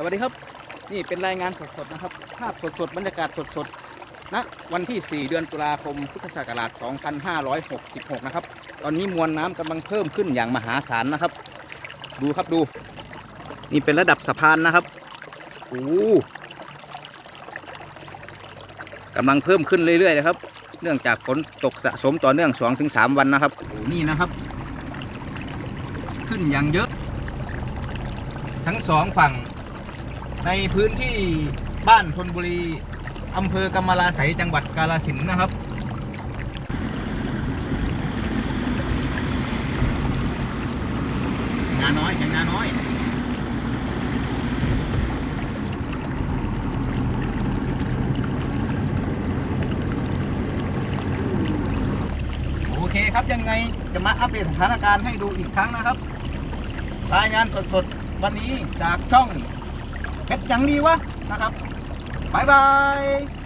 สวัสดีครับ นี่เป็นรายงานสดๆนะครับ ภาพสดๆบรรยากาศสดๆณวันที่ 4 เดือนตุลาคมพุทธศักราช 2566 นะครับ ตอนนี้มวลน้ำกำลังเพิ่มขึ้นอย่างมหาศาลนะครับ ดูครับดู นี่เป็นระดับสะพานนะครับโอ้กำลังเพิ่มขึ้นเรื่อยๆนะครับ เนื่องจากฝนตกสะสมต่อเนื่อง 2-3 วันนะครับนี่นะครับ ขึ้นอย่างเยอะ ทั้งสองฝั่ง ในพื้นที่บ้านธนบุรีอำเภอกำมะลาไสยจังหวัดกาฬสินธุ์นะครับงานน้อยงานน้อยโอเคครับยังไงจะมาอัปเดตสถานการณ์ให้ดูอีกครั้งนะครับ รายงานสดๆ วันนี้จากช่อง ก็ดังดีวะนะครับบายบาย